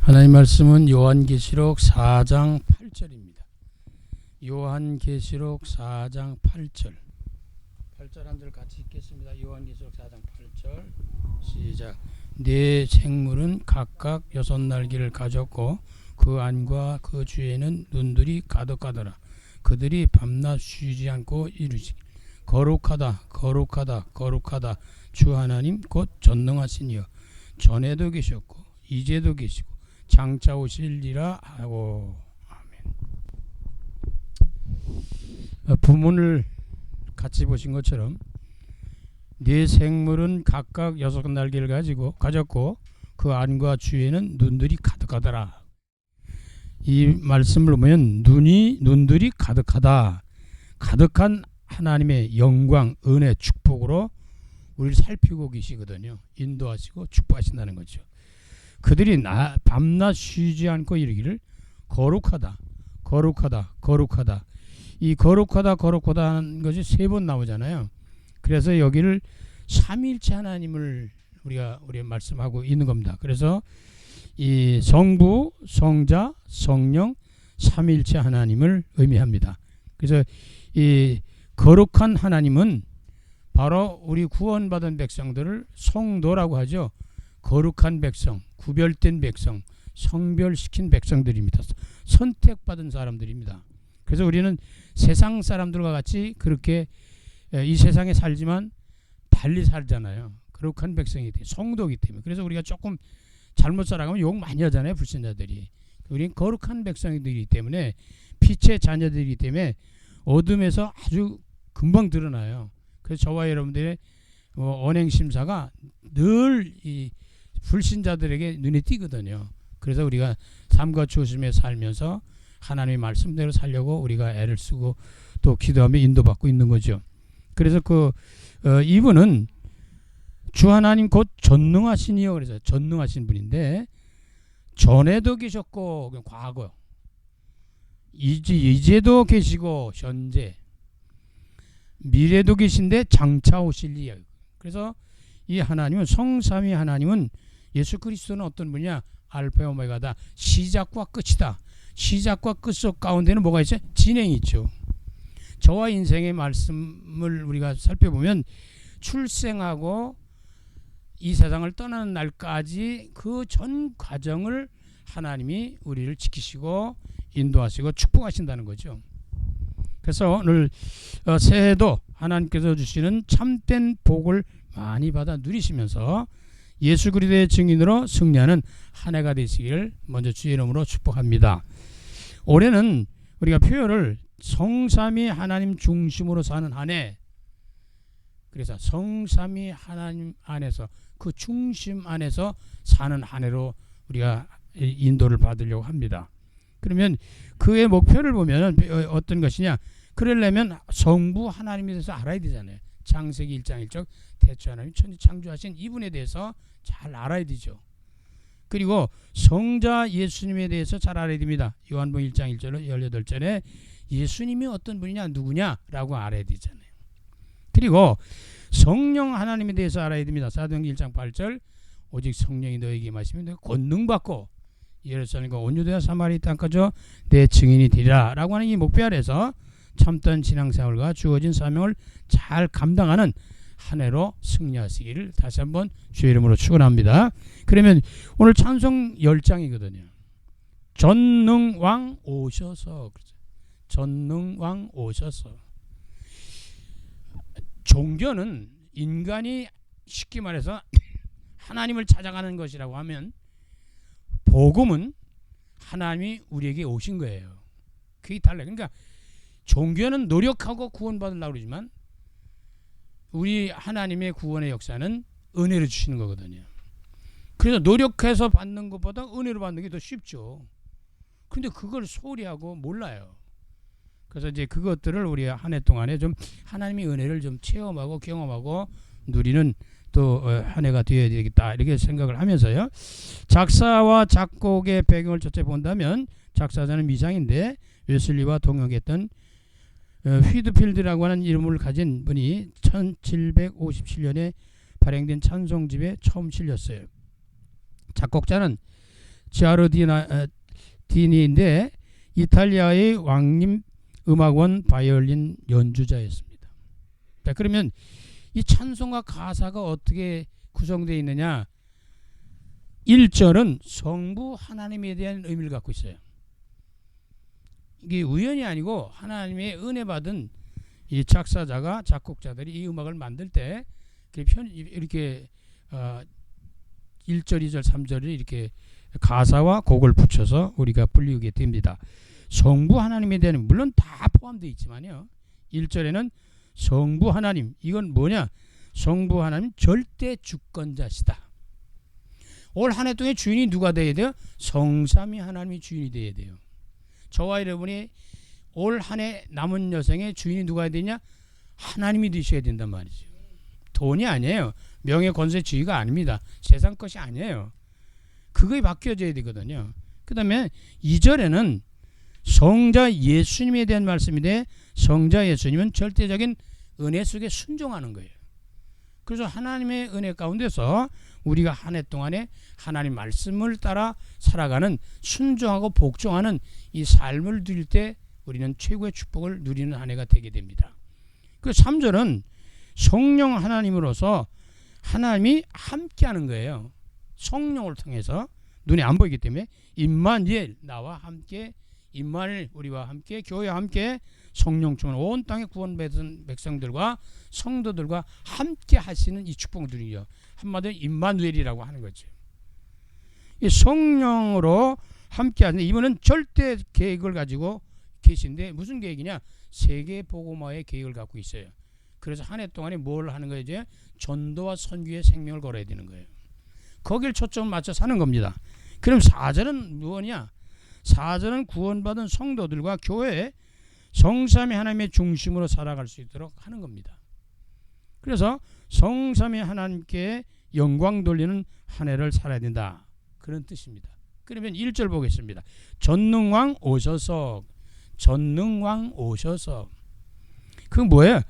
하나님 말씀은 요한계시록 4장 8절입니다. 요한계시록 4장 8절. 8절 한 절 같이 읽겠습니다. 요한계시록 4장 8절. 시작. 네 생물은 각각 여섯 날개를 가졌고 그 안과 그 주에는 눈들이 가득하더라. 그들이 밤낮 쉬지 않고 이루지. 거룩하다, 거룩하다, 거룩하다. 주 하나님 곧 전능하시니여. 전에도 계셨고 이제도 계시고 장차 오실리라 하고 아멘. 어, 부문을 같이 보신 것처럼 네 생물은 각각 여섯 날개를 가지고 가졌고 그 안과 주에는 눈들이 가득하더라. 이 말씀을 보면 눈이 눈들이 가득하다. 가득한 하나님의 영광, 은혜, 축복으로 우리를 살피고 계시거든요. 인도하시고 축복하신다는 거죠. 그들이 나, 밤낮 쉬지 않고 이르기를 거룩하다, 거룩하다, 거룩하다. 이 거룩하다, 거룩하다 하는 것이 세 번 나오잖아요. 그래서 여기를 삼일체 하나님을 우리가 우리 말씀하고 있는 겁니다. 그래서 이 성부, 성자, 성령 삼일체 하나님을 의미합니다. 그래서 이 거룩한 하나님은 바로 우리 구원받은 백성들을 성도라고 하죠. 거룩한 백성, 구별된 백성, 성별시킨 백성들입니다. 선택받은 사람들입니다. 그래서 우리는 세상 사람들과 같이 그렇게 이 세상에 살지만 달리 살잖아요. 거룩한 백성이 돼 성도기 때문에. 그래서 우리가 조금 잘못 살아가면 욕 많이 하잖아요. 불신자들이. 우리는 거룩한 백성이기 때문에 빛의 자녀들이기 때문에 어둠에서 아주 금방 드러나요. 그래서 저와 여러분들의 어, 언행 심사가 늘이 불신자들에게 눈에 띄거든요. 그래서 우리가 삶과 조심에 살면서 하나님의 말씀대로 살려고 우리가 애를 쓰고 또 기도하며 인도받고 있는 거죠. 그래서 그 어, 이분은 주 하나님 곧 전능하시니요. 그래서 전능하신 분인데 전에도 계셨고 과거 이제 이제도 계시고 현재 미래도 계신데 장차 오실 이 그래서 이 하나님은 성삼위 하나님은 예수 그리스도는 어떤 분이냐? 알파 오메가다 시작과 끝이다. 시작과 끝 속 가운데는 뭐가 있어요? 진행이 있죠. 저와 인생의 말씀을 우리가 살펴보면 출생하고 이 세상을 떠나는 날까지 그 전 과정을 하나님이 우리를 지키시고 인도하시고 축복하신다는 거죠. 그래서 오늘 어, 새해도 하나님께서 주시는 참된 복을 많이 받아 누리시면서 예수 그리스도의 증인으로 승리하는 한 해가 되시기를 먼저 주의 이름으로 축복합니다. 올해는 우리가 표현을 성삼위 하나님 중심으로 사는 한 해. 그래서 성삼위 하나님 안에서 그 중심 안에서 사는 한 해로 우리가 인도를 받으려고 합니다. 그러면 그의 목표를 보면 어떤 것이냐? 그러려면 성부 하나님에 대해서 알아야 되잖아요. 창세기 1장 1절 태초 하나님 천지 창조하신 이분에 대해서 잘 알아야 되죠. 그리고 성자 예수님에 대해서 잘 알아야 됩니다. 요한복음 1장 1절로 18절에 예수님이 어떤 분이냐 누구냐라고 알아야 되잖아요. 그리고 성령 하나님에 대해서 알아야 됩니다. 사도행전 1장 8절 오직 성령이 너에게 마시면 너가 권능 받고 예루살렘과 온유대와 사마리 땅까지 내 증인이 되리라라고 하는 이 목표 아래서 참된 신앙생활과 주어진 사명을 잘 감당하는 한 해로 승리하시기를 다시 한번 주의 이름으로 축원합니다. 그러면 오늘 찬송 10장이거든요. 전능왕 오셔서 전능왕 오셔서 종교는 인간이 쉽게 말해서 하나님을 찾아가는 것이라고 하면 복음은 하나님이 우리에게 오신 거예요. 그게 달라요. 그러니까 종교는 노력하고 구원받으려고 그러지만 우리 하나님의 구원의 역사는 은혜로 주시는 거거든요. 그래서 노력해서 받는 것보다 은혜로 받는 게 더 쉽죠. 근데 그걸 소홀히 하고 몰라요. 그래서 이제 그것들을 우리 한 해 동안에 좀 하나님의 은혜를 좀 체험하고 경험하고 누리는 또 한 해가 되어야 되겠다 이렇게 생각을 하면서요. 작사와 작곡의 배경을 첫째 본다면 작사자는 미장인데 웨슬리와 동역했던 휘드필드라고 하는 이름을 가진 분이 1757년에 발행된 찬송집에 처음 실렸어요. 작곡자는 지아르디니인데 이탈리아의 왕님 음악원 바이올린 연주자였습니다. 자, 그러면 이 찬송가 가사가 어떻게 구성되어 있느냐? 1절은 성부 하나님에 대한 의미를 갖고 있어요. 이게 우연이 아니고 하나님의 은혜 받은 이 작사자가 작곡자들이 이 음악을 만들 때 이렇게 어 1절, 2절, 3절을 이렇게 가사와 곡을 붙여서 우리가 불리게 됩니다. 성부 하나님에 대한 물론 다 포함되어 있지만요. 1절에는 성부 하나님 이건 뭐냐? 성부 하나님 절대 주권자시다. 올 한 해 동안 주인이 누가 돼야 돼요? 성삼위 하나님이 주인이 돼야 돼요. 저와 여러분이 올 한 해 남은 여생의 주인이 누가 되냐? 하나님이 되셔야 된단 말이죠. 돈이 아니에요. 명예 권세 지위가 아닙니다. 세상 것이 아니에요. 그거에 바뀌어져야 되거든요. 그 다음에 2절에는 성자 예수님에 대한 말씀인데 성자 예수님은 절대적인 은혜 속에 순종하는 거예요. 그래서 하나님의 은혜 가운데서 우리가 한 해 동안에 하나님 말씀을 따라 살아가는 순종하고 복종하는 이 삶을 누릴 때 우리는 최고의 축복을 누리는 한 해가 되게 됩니다. 그 3절은 성령 하나님으로서 하나님이 함께하는 거예요. 성령을 통해서 눈에 안 보이기 때문에 임마니엘 나와 함께 임마nuel 우리와 함께 교회와 함께 성령 충만 온 땅에 구원받은 백성들과 성도들과 함께 하시는 이 축복들이요. 한마디로 임마누엘이라고 하는 거죠. 이 성령으로 함께 하는 이분은 절대 계획을 가지고 계신데 무슨 계획이냐? 세계 복음화의 계획을 갖고 있어요. 그래서 한 해 동안에 뭘 하는 거예요? 전도와 선교의 생명을 걸어야 되는 거예요. 거길 초점 맞춰 사는 겁니다. 그럼 4절은 무엇이냐? 4절은 구원받은 성도들과 교회 성삼위 하나님의 중심으로 살아갈 수 있도록 하는 겁니다. 그래서 성삼위 하나님께 영광 돌리는 한 해를 살아야 된다. 그런 뜻입니다. 그러면 1절 보겠습니다. 전능왕 오셔서 전능왕 오셔서 그 뭐예요?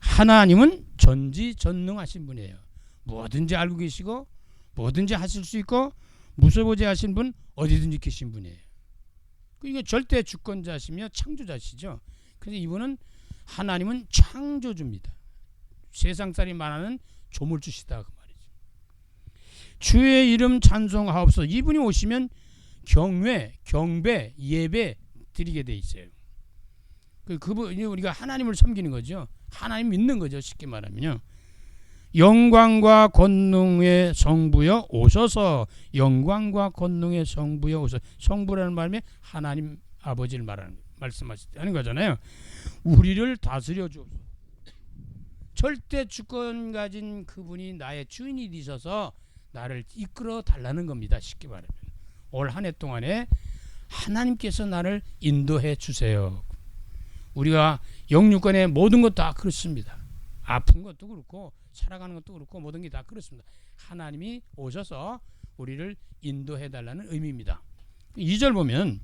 하나님은 전지전능하신 분이에요. 뭐든지 알고 계시고 뭐든지 하실 수 있고 무소부지 하신 분 어디든지 계신 분이에요. 이게 절대 주권자시며 창조자시죠. 그래서 이분은 하나님은 창조주입니다. 세상살이 말하는 조물주시다 그 말이죠. 주의 이름 찬송하옵소서. 이분이 오시면 경외, 경배, 예배 드리게 돼 있어요. 그 그분 우리가 하나님을 섬기는 거죠. 하나님 믿는 거죠. 쉽게 말하면요. 영광과 권능의 성부여 오셔서 영광과 권능의 성부여 오셔 성부라는 말이 하나님 아버지를 말하는 말씀하시는 거잖아요. 우리를 다스려 주 절대 주권 가진 그분이 나의 주인이 되셔서 나를 이끌어 달라는 겁니다. 쉽게 말하면 올 한 해 동안에 하나님께서 나를 인도해 주세요. 우리가 영육간의 모든 것 다 그렇습니다. 아픈 것도 그렇고 살아가는 것도 그렇고 모든 게 다 그렇습니다. 하나님이 오셔서 우리를 인도해 달라는 의미입니다. 2절 보면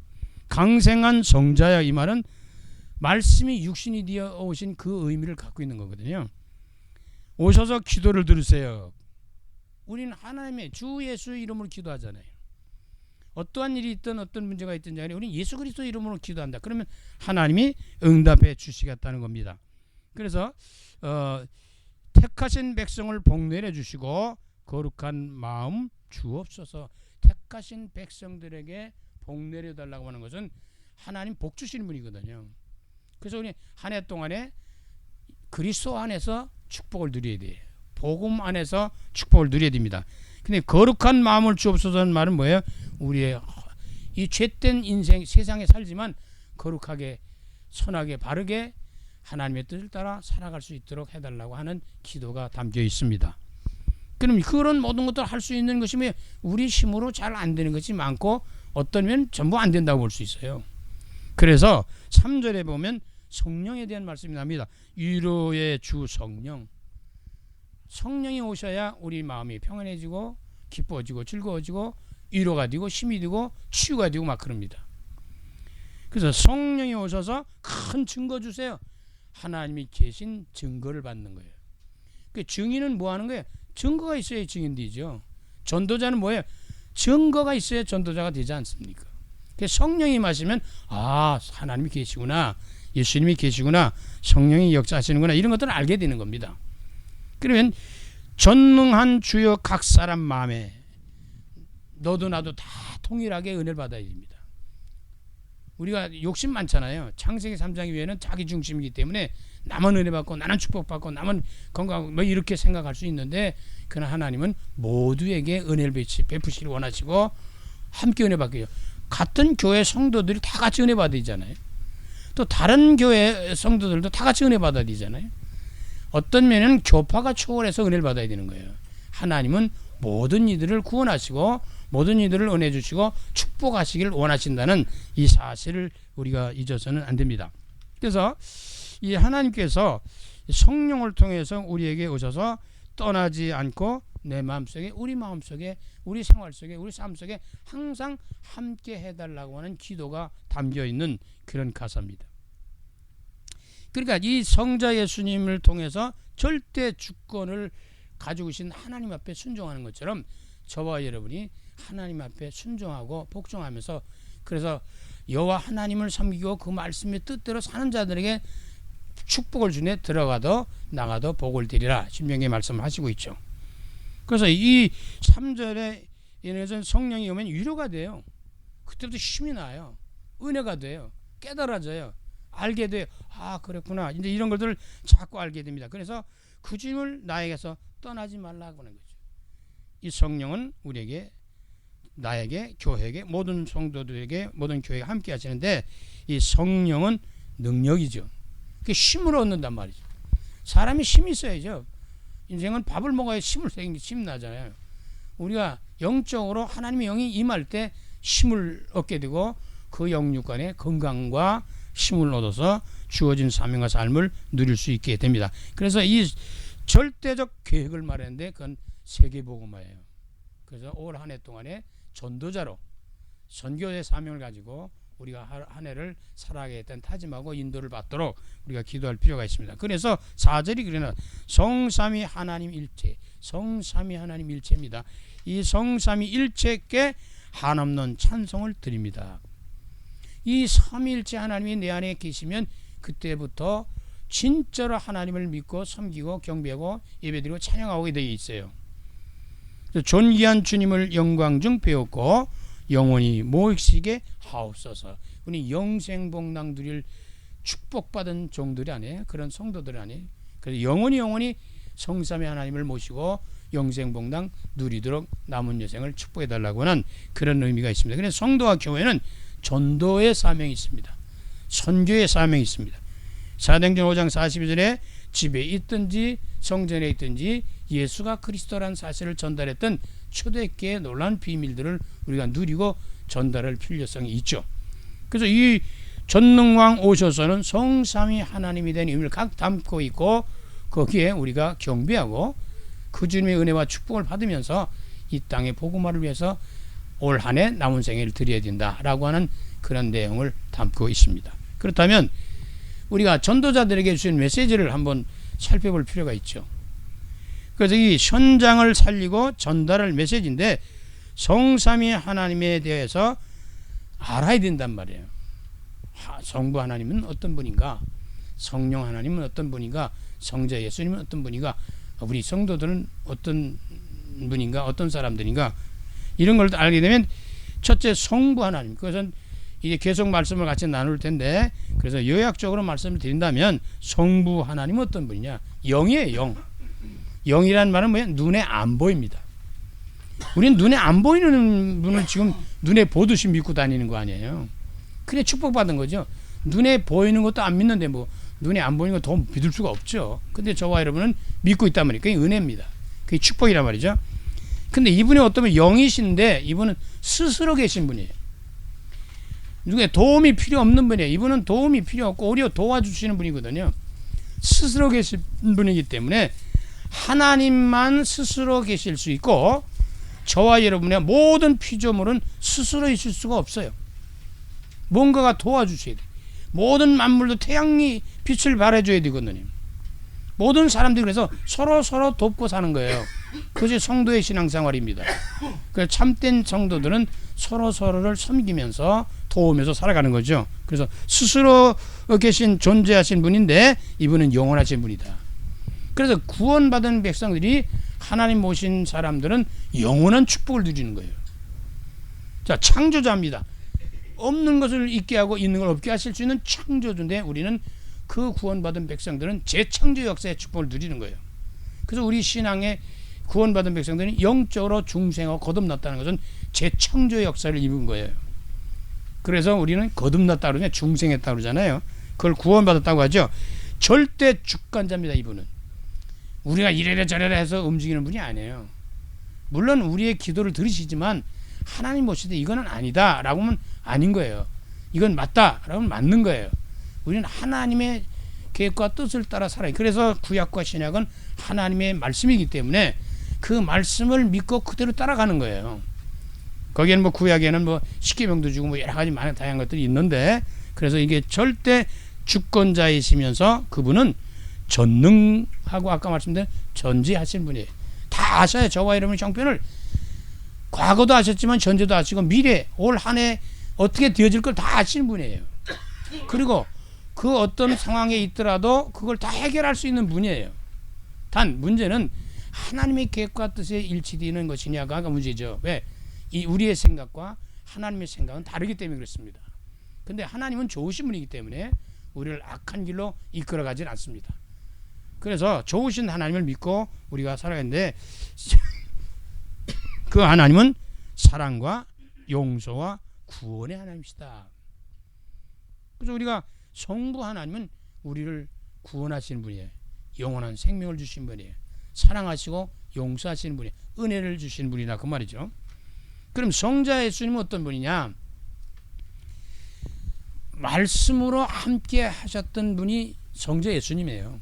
강생한 성자야 이 말은 말씀이 육신이 되어 오신 그 의미를 갖고 있는 거거든요. 오셔서 기도를 들으세요. 우리는 하나님의 주 예수 이름으로 기도하잖아요. 어떠한 일이 있든 어떤 문제가 있든 간에 우리는 예수 그리스도 이름으로 기도한다. 그러면 하나님이 응답해 주시겠다는 겁니다. 그래서 어, 택하신 백성을 복내려 주시고 거룩한 마음 주옵소서. 택하신 백성들에게 복 내려 달라고 하는 것은 하나님 복 주시는 분이거든요. 그래서 우리 한 해 동안에 그리스도 안에서 축복을 누려야 돼요. 복음 안에서 축복을 누려야 됩니다. 근데 거룩한 마음을 주옵소서는 말은 뭐예요? 우리의 이 죄된 인생 세상에 살지만 거룩하게 선하게 바르게 하나님의 뜻을 따라 살아갈 수 있도록 해달라고 하는 기도가 담겨 있습니다. 그럼 그런 모든 것들 할 수 있는 것이 뭐 우리 힘으로 잘 안 되는 것이 많고 어떤 면 전부 안 된다고 볼 수 있어요. 그래서 3절에 보면 성령에 대한 말씀이 납니다. 위로의 주 성령. 성령이 오셔야 우리 마음이 평안해지고 기뻐지고 즐거워지고 위로가 되고 힘이 되고 치유가 되고 막 그럽니다. 그래서 성령이 오셔서 큰 증거 주세요. 하나님이 계신 증거를 받는 거예요. 그 증인은 뭐 하는 거예요? 증거가 있어야 증인되죠. 전도자는 뭐예요? 증거가 있어야 전도자가 되지 않습니까? 그 성령이 마시면 아 하나님이 계시구나 예수님이 계시구나 성령이 역사하시는구나 이런 것들을 알게 되는 겁니다. 그러면 전능한 주여 각 사람 마음에 너도 나도 다 통일하게 은혜를 받아야 됩니다. 우리가 욕심 많잖아요. 창세기 3장 위에는 자기 중심이기 때문에 나만 은혜 받고 나는 축복 받고 나만 건강하고 뭐 이렇게 생각할 수 있는데 그러나 하나님은 모두에게 은혜를 베푸시- 베푸시길 원하시고 함께 은혜 받게요. 같은 교회 성도들이 다 같이 은혜 받아야 되잖아요. 또 다른 교회 성도들도 다 같이 은혜 받아야 되잖아요. 어떤 면에는 교파가 초월해서 은혜를 받아야 되는 거예요. 하나님은 모든 이들을 구원하시고 모든 이들을 은혜 주시고 축복하시길 원하신다는 이 사실을 우리가 잊어서는 안 됩니다. 그래서 이 하나님께서 성령을 통해서 우리에게 오셔서 떠나지 않고 내 마음속에 우리 마음속에 우리 생활 속에 우리 삶 속에 항상 함께 해달라고 하는 기도가 담겨 있는 그런 가사입니다. 그러니까 이 성자 예수님을 통해서 절대 주권을 가지고 계신 하나님 앞에 순종하는 것처럼 저와 여러분이 하나님 앞에 순종하고 복종하면서 그래서 여호와 하나님을 섬기고 그 말씀의 뜻대로 사는 자들에게 축복을 주네 들어가도 나가도 복을 드리라 신명의 말씀을 하시고 있죠. 그래서 이 3절에 인해서 성령이 오면 위로가 돼요. 그때부터 힘이 나요. 은혜가 돼요. 깨달아져요. 알게 돼요. 아 그랬구나. 이제 이런 것들을 자꾸 알게 됩니다. 그래서 그 주님을 나에게서 떠나지 말라고 하는 거죠. 이 성령은 우리에게 나에게 교회에게 모든 성도들에게 모든 교회가 함께 하시는데 이 성령은 능력이죠. 그 힘을 얻는단 말이죠. 사람이 힘이 있어야죠. 인생은 밥을 먹어야 힘을 생기 힘 나잖아요. 우리가 영적으로 하나님의 영이 임할 때 힘을 얻게 되고 그 영육간의 건강과 힘을 얻어서 주어진 사명과 삶을 누릴 수 있게 됩니다. 그래서 이 절대적 계획을 말했는데 그건 세계복음화예요. 그래서 올 한 해 동안에 전도자로 선교의 사명을 가지고 우리가 하- 한 해를 살아가게 했던 타짐하고 인도를 받도록 우리가 기도할 필요가 있습니다. 그래서 4절이 그러나 성삼위 하나님 일체 성삼위 하나님 일체입니다. 이 성삼위 일체께 한없는 찬송을 드립니다. 이 삼위일체 하나님이 내 안에 계시면 그때부터 진짜로 하나님을 믿고 섬기고 경배하고 예배드리고 찬양하고 되어 있어요. 존귀한 주님을 영광 중 배웠고 영원히 모익시게 하옵소서. 우리 영생복랑 누릴 축복받은 종들이 아니에요. 그런 성도들 아니에요. 그래서 영원히 영원히 성삼의 하나님을 모시고 영생복랑 누리도록 남은 여생을 축복해 달라고 하는 그런 의미가 있습니다. 그래서 성도와 교회는 전도의 사명이 있습니다. 선교의 사명이 있습니다. 사도행전 5장 42절에 집에 있든지 성전에 있든지 예수가 그리스도라는 사실을 전달했던 초대교회의 놀라운 비밀들을 우리가 누리고 전달할 필요성이 있죠. 그래서 이 전능왕 오셔서는 성삼위 하나님이 된 의미를 각 담고 있고 거기에 우리가 경배하고 그 주님의 은혜와 축복을 받으면서 이 땅의 복음화를 위해서 올 한 해 남은 생애를 드려야 된다라고 하는 그런 내용을 담고 있습니다. 그렇다면 우리가 전도자들에게 주신 메시지를 한번 살펴볼 필요가 있죠. 그래서 이 현장을 살리고 전달할 메시지인데 성삼위 하나님에 대해서 알아야 된단 말이에요. 하, 성부 하나님은 어떤 분인가? 성령 하나님은 어떤 분인가? 성자 예수님은 어떤 분인가? 우리 성도들은 어떤 분인가? 어떤 사람들인가? 이런 걸 알게 되면 첫째 성부 하나님. 그것은 이제 계속 말씀을 같이 나눌 텐데 그래서 요약적으로 말씀을 드린다면 성부 하나님은 어떤 분이냐? 영이에요, 영. 영이란 말은 뭐야? 눈에 안 보입니다. 우리는 눈에 안 보이는 분을 지금 눈에 보듯이 믿고 다니는 거 아니에요. 그래 축복받은 거죠. 눈에 보이는 것도 안 믿는데 뭐 눈에 안 보이는 거 더 믿을 수가 없죠. 근데 저와 여러분은 믿고 있단 말이에요. 은혜입니다. 그게 축복이란 말이죠. 근데 이분이 어떠면 영이신데 이분은 스스로 계신 분이에요. 누구의 도움이 필요 없는 분이에요. 이분은 도움이 필요 없고 오히려 도와주시는 분이거든요. 스스로 계신 분이기 때문에 하나님만 스스로 계실 수 있고 저와 여러분의 모든 피조물은 스스로 있을 수가 없어요. 뭔가가 도와주셔야 돼. 모든 만물도 태양이 빛을 발해줘야 되거든요. 모든 사람들이 그래서 서로 서로 돕고 사는 거예요. 그것이 성도의 신앙생활입니다. 그 참된 성도들은 서로 서로를 섬기면서 도우면서 살아가는 거죠. 그래서 스스로 계신 존재하신 분인데 이분은 영원하신 분이다. 그래서 구원받은 백성들이 하나님 모신 사람들은 영원한 축복을 누리는 거예요. 자, 창조자입니다. 없는 것을 있게 하고 있는 걸 없게 하실 수 있는 창조주인데 우리는 그 구원받은 백성들은 재창조 역사의 축복을 누리는 거예요. 그래서 우리 신앙의 구원받은 백성들은 영적으로 중생하고 거듭났다는 것은 재창조 역사를 입은 거예요. 그래서 우리는 거듭났다 그러냐 중생했다 그러잖아요. 그걸 구원받았다고 하죠. 절대 주관자입니다. 이분은 우리가 이래라 저래라 해서 움직이는 분이 아니에요. 물론 우리의 기도를 들으시지만 하나님 보시되 이거는 아니다라고 하면 아닌 거예요. 이건 맞다라고 하면 맞는 거예요. 우리는 하나님의 계획과 뜻을 따라 살아요. 그래서 구약과 신약은 하나님의 말씀이기 때문에 그 말씀을 믿고 그대로 따라가는 거예요. 거기에는 뭐 구약에는 뭐 십계명도 주고 뭐 여러 가지 많은 다양한 것들이 있는데 그래서 이게 절대 주권자이시면서 그분은 전능하고 아까 말씀드린 전지하신 분이에요. 다 아셔요. 저와 여러분 형편을 과거도 아셨지만 전제도 아시고 미래 올 한 해 어떻게 되어질 걸 다 아시는 분이에요. 그리고 그 어떤 상황에 있더라도 그걸 다 해결할 수 있는 분이에요. 단 문제는 하나님의 계획과 뜻에 일치되는 것이냐가 문제죠. 왜? 이 우리의 생각과 하나님의 생각은 다르기 때문에 그렇습니다. 근데 하나님은 좋으신 분이기 때문에 우리를 악한 길로 이끌어 가진 않습니다. 그래서 좋으신 하나님을 믿고 우리가 살아가는데 그 하나님은 사랑과 용서와 구원의 하나님이시다. 그래서 우리가 성부 하나님은 우리를 구원하시는 분이에요. 영원한 생명을 주신 분이에요. 사랑하시고 용서하시는 분이에요. 은혜를 주시는 분이라 그 말이죠. 그럼 성자 예수님은 어떤 분이냐? 말씀으로 함께 하셨던 분이 성자 예수님이에요.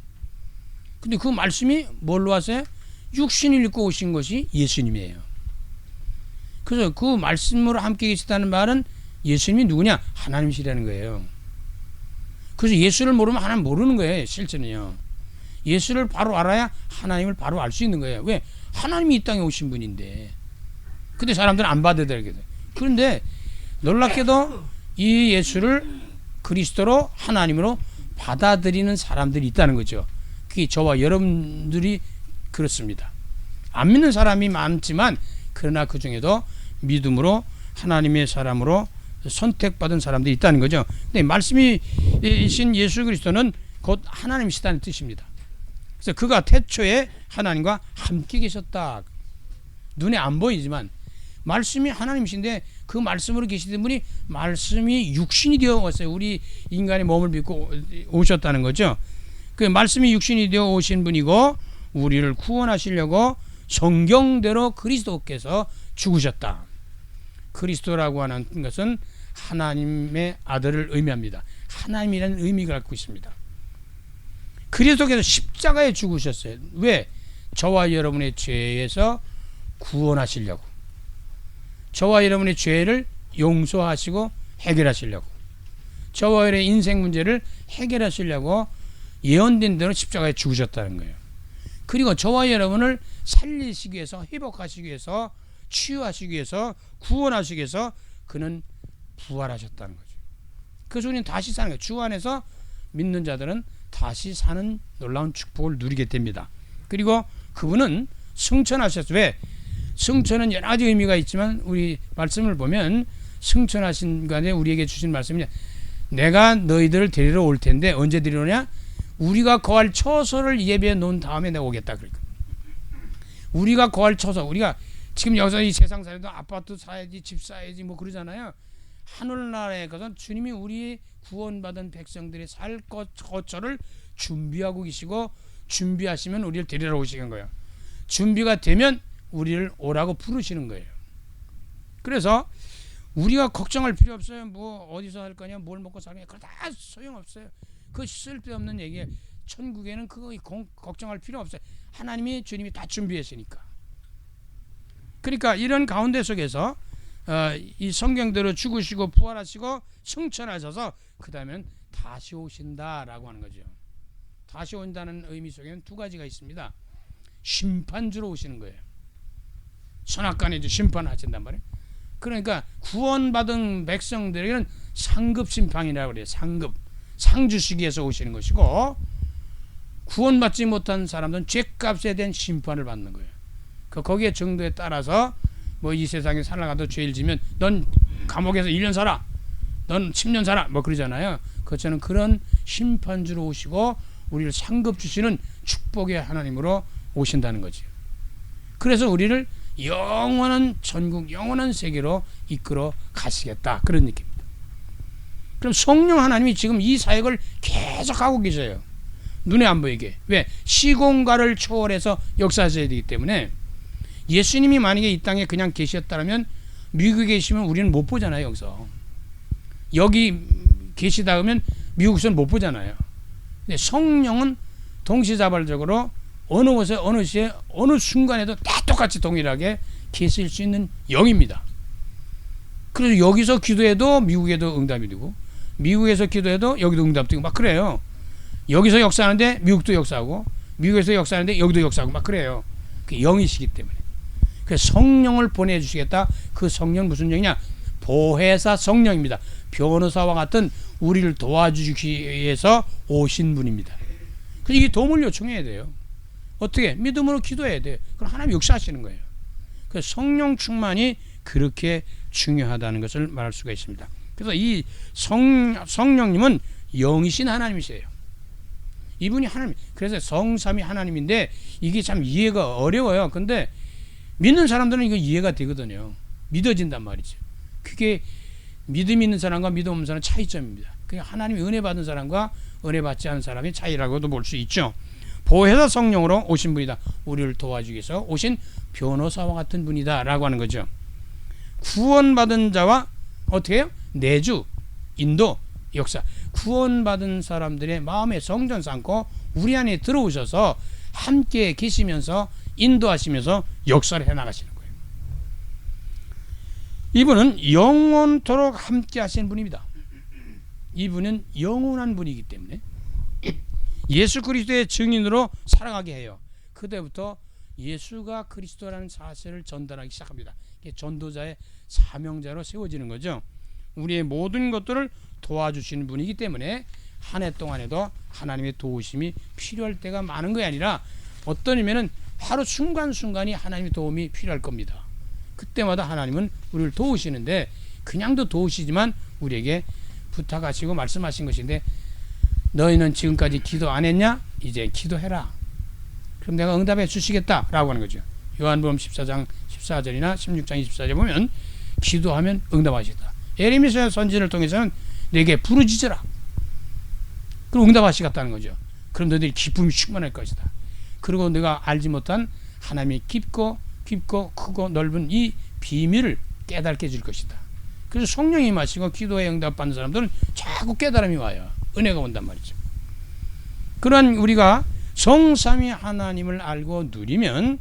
근데 그 말씀이 뭘로 하세요? 육신을 입고 오신 것이 예수님이에요. 그래서 그 말씀으로 함께 계시다는 말은 예수님이 누구냐? 하나님이시라는 거예요. 그래서 예수를 모르면 하나님 모르는 거예요. 실제는요. 예수를 바로 알아야 하나님을 바로 알 수 있는 거예요. 왜? 하나님이 이 땅에 오신 분인데. 근데 사람들은 안 받아들이게 돼. 그런데 놀랍게도 이 예수를 그리스도로 하나님으로 받아들이는 사람들이 있다는 거죠. 그게 저와 여러분들이 그렇습니다. 안 믿는 사람이 많지만 그러나 그 중에도 믿음으로 하나님의 사람으로 선택받은 사람들이 있다는 거죠. 근데 말씀이신 예수 그리스도는 곧 하나님이시다는 뜻입니다. 그래서 그가 태초에 하나님과 함께 계셨다. 눈에 안 보이지만 말씀이 하나님이신데 그 말씀으로 계시던 분이 말씀이 육신이 되어 왔어요. 우리 인간의 몸을 믿고 오셨다는 거죠. 그 말씀이 육신이 되어 오신 분이고 우리를 구원하시려고 성경대로 그리스도께서 죽으셨다. 그리스도라고 하는 것은 하나님의 아들을 의미합니다. 하나님이라는 의미가 갖고 있습니다. 그리스도께서 십자가에 죽으셨어요. 왜? 저와 여러분의 죄에서 구원하시려고. 저와 여러분의 죄를 용서하시고 해결하시려고. 저와 여러분의 인생 문제를 해결하시려고 예언된 대로 십자가에 죽으셨다는 거예요. 그리고 저와 여러분을 살리시기 위해서 회복하시기 위해서 치유하시기 위해서 구원하시기 위해서 그는 부활하셨다는 거죠. 그래서 우리는 다시 사는 거예요. 주 안에서 믿는 자들은 다시 사는 놀라운 축복을 누리게 됩니다. 그리고 그분은 승천하셨어요. 왜? 승천은 여러 가지 의미가 있지만 우리 말씀을 보면 승천하신 간에 우리에게 주신 말씀이 내가 너희들을 데리러 올 텐데 언제 데리러냐? 우리가 거할 처소를 예배해 놓은 다음에 내가 오겠다 그러니까. 우리가 거할 처소 우리가 지금 여기서 이 세상 살도 아파트 사야지 집 사야지 뭐 그러잖아요. 하늘나라에 가서 주님이 우리 구원받은 백성들이 살 것, 거처를 준비하고 계시고 준비하시면 우리를 데리러 오시는 거예요. 준비가 되면 우리를 오라고 부르시는 거예요. 그래서 우리가 걱정할 필요 없어요. 뭐 어디서 할 거냐, 뭘 먹고 살 거냐, 그거 다 소용 없어요. 그 쓸데없는 얘기. 천국에는 그거 걱정할 필요 없어요. 하나님이 주님이 다 준비했으니까. 그러니까 이런 가운데 속에서 어, 이 성경대로 죽으시고 부활하시고 승천하셔서 그 다음엔 다시 오신다라고 하는 거죠. 다시 온다는 의미 속에는 두 가지가 있습니다. 심판주로 오시는 거예요. 선악간에 심판하신단 말이에요. 그러니까 구원받은 백성들에게는 상급 심판이라고 그래요. 상급. 상 주시기 위해서 오시는 것이고 구원받지 못한 사람들은 죄값에 대한 심판을 받는 거예요. 그 거기에 정도에 따라서 뭐 이 세상에 살아가도 죄를 지면 넌 감옥에서 1년 살아. 넌 10년 살아. 뭐 그러잖아요. 그처럼 그런 심판주로 오시고 우리를 상급 주시는 축복의 하나님으로 오신다는 거죠. 그래서 우리를 영원한 전국, 영원한 세계로 이끌어 가시겠다. 그런 느낌입니다. 그럼 성령 하나님이 지금 이 사역을 계속 하고 계세요. 눈에 안 보이게. 왜? 시공간을 초월해서 역사하셔야 되기 때문에 예수님이 만약에 이 땅에 그냥 계셨다면 미국에 계시면 우리는 못 보잖아요, 여기서. 여기 계시다 하면 미국에서는 못 보잖아요. 근데 성령은 동시자발적으로 어느 곳에 어느 시에 어느 순간에도 다 똑같이 동일하게 계실 수 있는 영입니다. 그래서 여기서 기도해도 미국에도 응답이 되고 미국에서 기도해도 여기도 응답되고 막 그래요. 여기서 역사하는데 미국도 역사하고 미국에서 역사하는데 여기도 역사하고 막 그래요. 그 영이시기 때문에. 그래서 성령을 보내주시겠다. 그 성령 무슨 영이냐? 보혜사 성령입니다. 변호사와 같은 우리를 도와주기 위해서 오신 분입니다. 그래서 이게 도움을 요청해야 돼요. 어떻게? 믿음으로 기도해야 돼요. 그럼 하나님 역사하시는 거예요. 그래서 성령 충만이 그렇게 중요하다는 것을 말할 수가 있습니다. 그래서 이 성, 성령님은 영이신 하나님이세요. 이분이 하나님, 그래서 성삼이 하나님인데 이게 참 이해가 어려워요. 근데 믿는 사람들은 이거 이해가 되거든요. 믿어진단 말이죠. 그게 믿음 있는 사람과 믿음 없는 사람 차이점입니다. 그게 하나님이 은혜 받은 사람과 은혜 받지 않은 사람의 차이라고도 볼 수 있죠. 보혜사 성령으로 오신 분이다. 우리를 도와주기 위해서 오신 변호사와 같은 분이다라고 하는 거죠. 구원받은 자와 어떻게 해요? 내주, 인도, 역사. 구원받은 사람들의 마음에 성전 쌓고 우리 안에 들어오셔서 함께 계시면서 인도하시면서 역사를 해 나가시는 거예요. 이분은 영원토록 함께 하시는 분입니다. 이분은 영원한 분이기 때문에 예수 그리스도의 증인으로 살아가게 해요. 그때부터 예수가 그리스도라는 사실을 전달하기 시작합니다. 전도자의 사명자로 세워지는 거죠. 우리의 모든 것들을 도와주시는 분이기 때문에 한 해 동안에도 하나님의 도우심이 필요할 때가 많은 것이 아니라 어떤 의미는 하루 순간순간이 하나님의 도움이 필요할 겁니다. 그때마다 하나님은 우리를 도우시는데 그냥도 도우시지만 우리에게 부탁하시고 말씀하신 것인데 너희는 지금까지 기도 안 했냐? 이제 기도해라. 그럼 내가 응답해 주시겠다 라고 하는 거죠. 요한복음 14장 14절이나 16장 24절 보면 기도하면 응답하시다. 예레미야 선지를 통해서는 내게 부르짖으라. 그럼 응답하시겠다는 거죠. 그럼 너희들이 기쁨이 충만할 것이다. 그리고 내가 알지 못한 하나님의 깊고 깊고 크고 넓은 이 비밀을 깨닫게 해줄 것이다. 그래서 성령이 마시고 기도에 응답받는 사람들은 자꾸 깨달음이 와요. 은혜가 온단 말이죠. 그러한 우리가 성삼위 하나님을 알고 누리면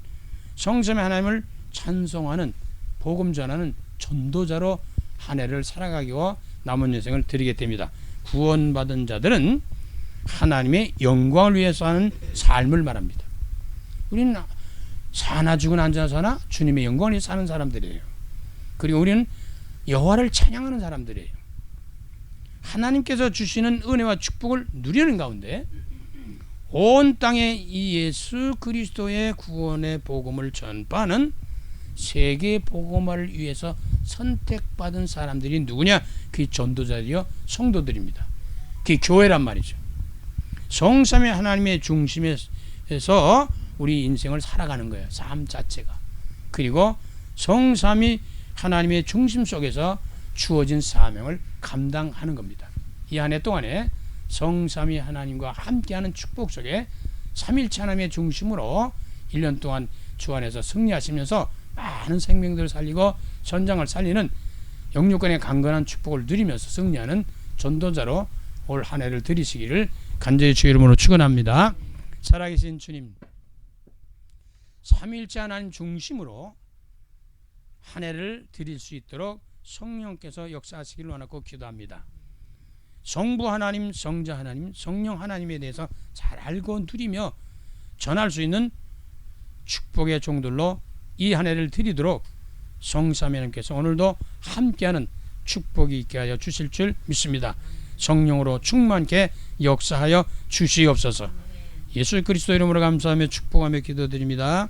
성삼위 하나님을 찬송하는 복음 전하는 전도자로 한 해를 살아가기와 남은 여생을 드리게 됩니다. 구원받은 자들은 하나님의 영광을 위해서 하는 삶을 말합니다. 우리는 사나 죽은 앉아 사나 주님의 영광을 위해 사는 사람들이에요. 그리고 우리는 여호와를 찬양하는 사람들이에요. 하나님께서 주시는 은혜와 축복을 누리는 가운데 온 땅에 이 예수 그리스도의 구원의 복음을 전파하는 세계 복음화를 위해서 선택받은 사람들이 누구냐? 그 전도자들이요 성도들입니다. 그 교회란 말이죠. 성삼의 하나님의 중심에서 우리 인생을 살아가는 거예요. 삶 자체가. 그리고 성삼이 하나님의 중심 속에서 주어진 사명을 감당하는 겁니다. 이 한 해 동안에 성삼위 하나님과 함께하는 축복 속에 삼일체 하나님의 중심으로 1년 동안 주 안에서 승리하시면서 많은 생명들을 살리고 전장을 살리는 영육간의 강건한 축복을 누리면서 승리하는 전도자로 올 한 해를 드리시기를 간절히 주 이름으로 축원합니다. 살아계신 주님, 삼일째 하나님 중심으로 한 해를 드릴 수 있도록 성령께서 역사하시기를 원하고 기도합니다. 성부 하나님, 성자 하나님, 성령 하나님에 대해서 잘 알고 누리며 전할 수 있는 축복의 종들로 이 한 해를 드리도록 성삼위님께서 오늘도 함께하는 축복이 있게 하여 주실 줄 믿습니다. 성령으로 충만케 역사하여 주시옵소서. 예수 그리스도 이름으로 감사하며 축복하며 기도드립니다.